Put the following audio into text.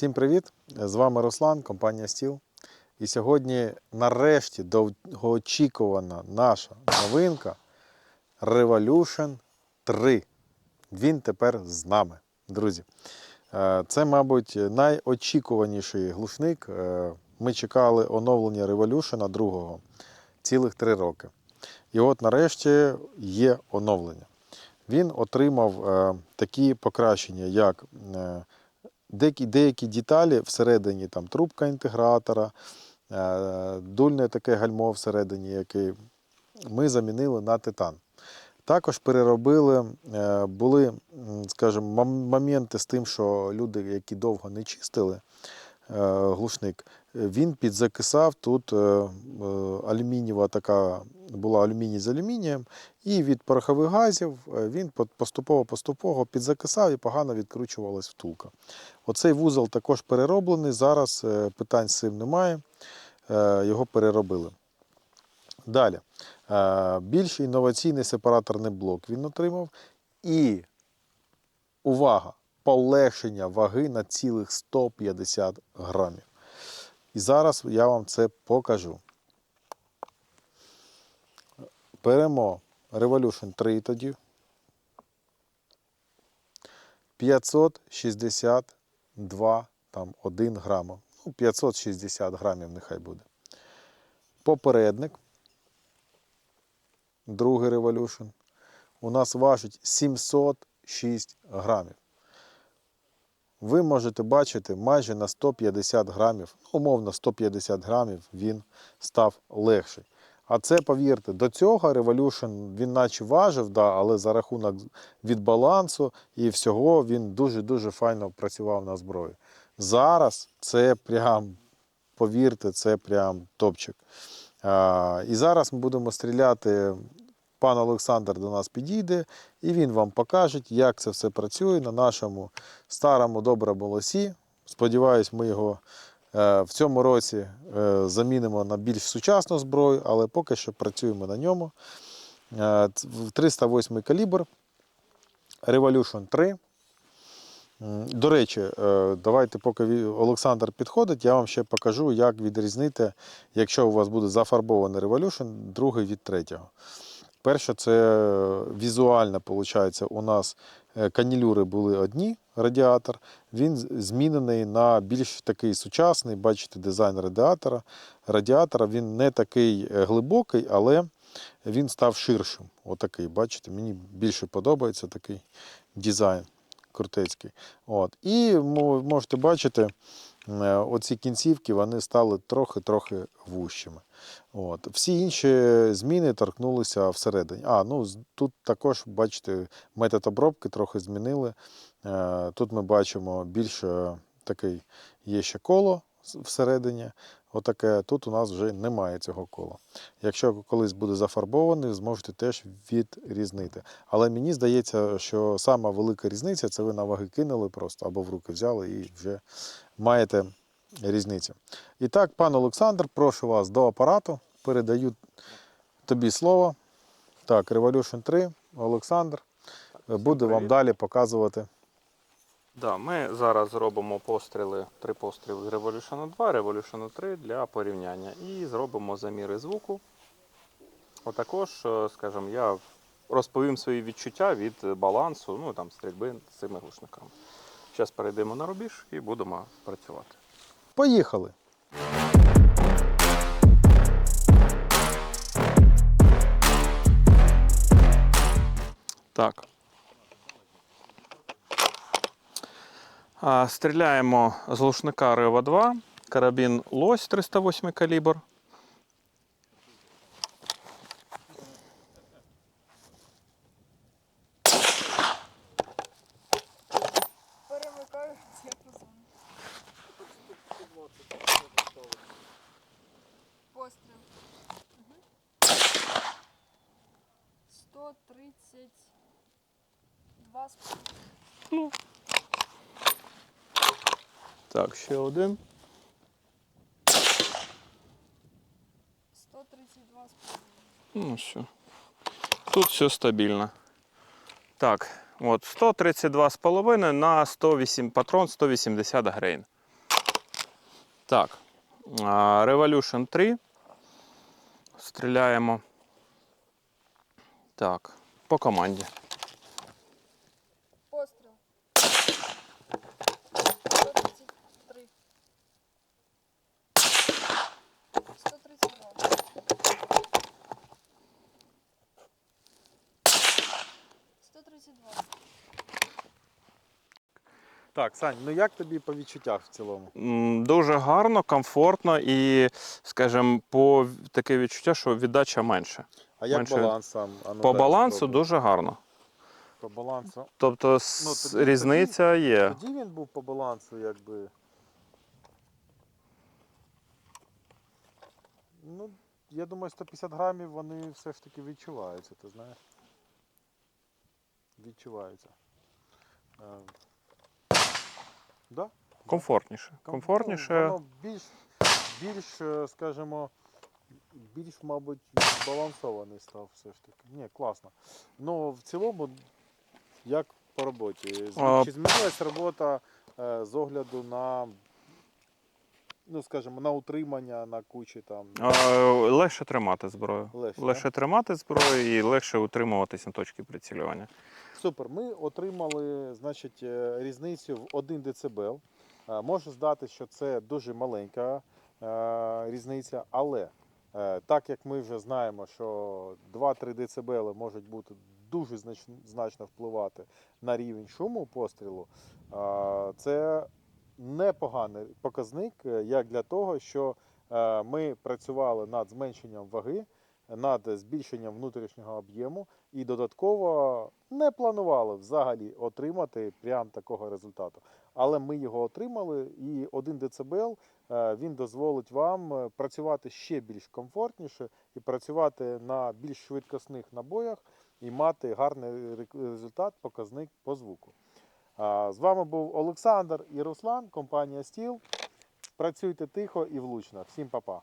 Всім привіт! З вами Руслан, компанія Стіл. І сьогодні нарешті довгоочікувана наша новинка Revolution 3. Він тепер з нами, друзі. Е, Це, мабуть, найочікуваніший глушник. Е, Ми чекали оновлення Revolution 2 цілих 3 роки. І от нарешті є оновлення. Він отримав е, такі покращення, як деякі, деякі деталі всередині, там трубка інтегратора, е, дульне таке гальмо всередині, яке ми замінили на титан. Також переробили, е, були, скажімо, моменти з тим, що люди, які довго не чистили е, глушник, він підзакисав тут алюмінієва така була алюміній з алюмінієм, і від порохових газів е, він поступово-поступово підзакисав і погано відкручувалась втулка. Оцей вузол також перероблений. Зараз е, питань з цим немає. е, Його переробили. Далі. Більш інноваційний сепараторний блок він отримав. І увага! Полегшення ваги на цілих 150 грамів. І зараз я вам це покажу. Беремо Revolution 3 тоді. 562 там 1 грама. Ну, 560 грамів нехай буде. Попередник. Другий Revolution. У нас важить 706 грамів. Ви можете бачити майже на 150 грамів, ну, умовно 150 грамів він став легший. А це, повірте, до цього Revolution він наче важив, да, але за рахунок від балансу і всього він дуже-дуже файно працював на зброї. Зараз це прям, повірте, це прям топчик. А, і зараз ми будемо стріляти. Пан Олександр до нас підійде, і він вам покаже, як це все працює на нашому старому лосі. Сподіваюсь, ми його в цьому році е, замінимо на більш сучасну зброю, але поки що працюємо на ньому. Е, ц- в 308 калібр Revolution 3. До речі, е, давайте, поки Олександр підходить, я вам ще покажу, як відрізнити, якщо у вас буде зафарбований Revolution, другий від третього. Перше, це візуально, виходить, у нас е, канілюри були одні, радіатор. Він змінений на більш такий сучасний, бачите, дизайн радіатора. Радіатора він не такий е, глибокий, але він став ширшим. Отакий, бачите, мені більше подобається такий дизайн крутецький. От. І мо- можете бачити, е, оці кінцівки вони стали трохи-трохи вущими. От. Всі інші зміни торкнулися всередині. А, ну тут також, бачите, метод обробки трохи змінили. Е, Тут ми бачимо більше такий є ще коло всередині. Отаке. Тут у нас вже немає цього кола. Якщо колись буде зафарбований, зможете теж відрізнити. Але мені здається, що сама велика різниця це ви на ваги кинули просто або в руки взяли і вже маєте різницю. І так, пан Олександр, прошу вас до апарату. Передаю тобі слово. Так, Revolution 3, Олександр буде вам далі показувати. Да, ми зараз зробимо постріли, три постріли з Revolution 2, Revolution 3 для порівняння. І зробимо заміри звуку. Отакож, е, скажімо, я розповім свої відчуття від балансу, ну там стрільби з цими глушниками. Зараз перейдемо на рубіж і будемо працювати. Поїхали! Так. Стріляємо з глушника Рева 2, карабін Лось 308 калібр. Постріл. Угу. 132 з Ну. Так, ще один. 132 Ну, все. Тут все стабільно. Так, от 132,5 на 108 патрон 180 грейн. Так. Revolution 3. Стріляємо. Так, по команді. Постріл. 133. 132. 132. Так, Сань, ну як тобі по відчуттях в цілому? Дуже гарно, комфортно і, скажімо, по таке відчуття, що віддача менше. А як Менше- баланс сам? По балансу спробуй. дуже гарно. По балансу. Тобто Ну, тоді- різниця є. Тоді він був по балансу, якби. Ну, я думаю, 150 грамів вони все ж таки відчуваються, ти знаєш. Відчуваються. Е, да? Комфортніше. Комфортніше. Воно більш, більш, е, скажімо, більш, мабуть, збалансований став все ж таки. Ні, класно. Ну, в цілому, як по роботі? А- Чи змінилась робота е, з огляду на, ну, скажімо, на утримання на кучі там? А, легше тримати зброю. Легше, Легше тримати зброю і легше утримуватись на точці прицілювання. Супер. Ми отримали значить, е, різницю в 1 дБ. Е, Можу здати, що це дуже маленька е, різниця, але так як ми вже знаємо, що 2-3 дБ можуть бути дуже значно впливати на рівень шуму пострілу, це непоганий показник, як для того, що ми працювали над зменшенням ваги, над збільшенням внутрішнього об'єму і додатково не планували взагалі отримати прям такого результату. Але ми його отримали, і 1 дБ е, він дозволить вам е, працювати ще більш комфортніше і працювати на більш швидкісних набоях і мати гарний результат, показник по звуку. З вами був Олександр і Руслан, компанія Стіл. Працюйте тихо і влучно. Всім па-па.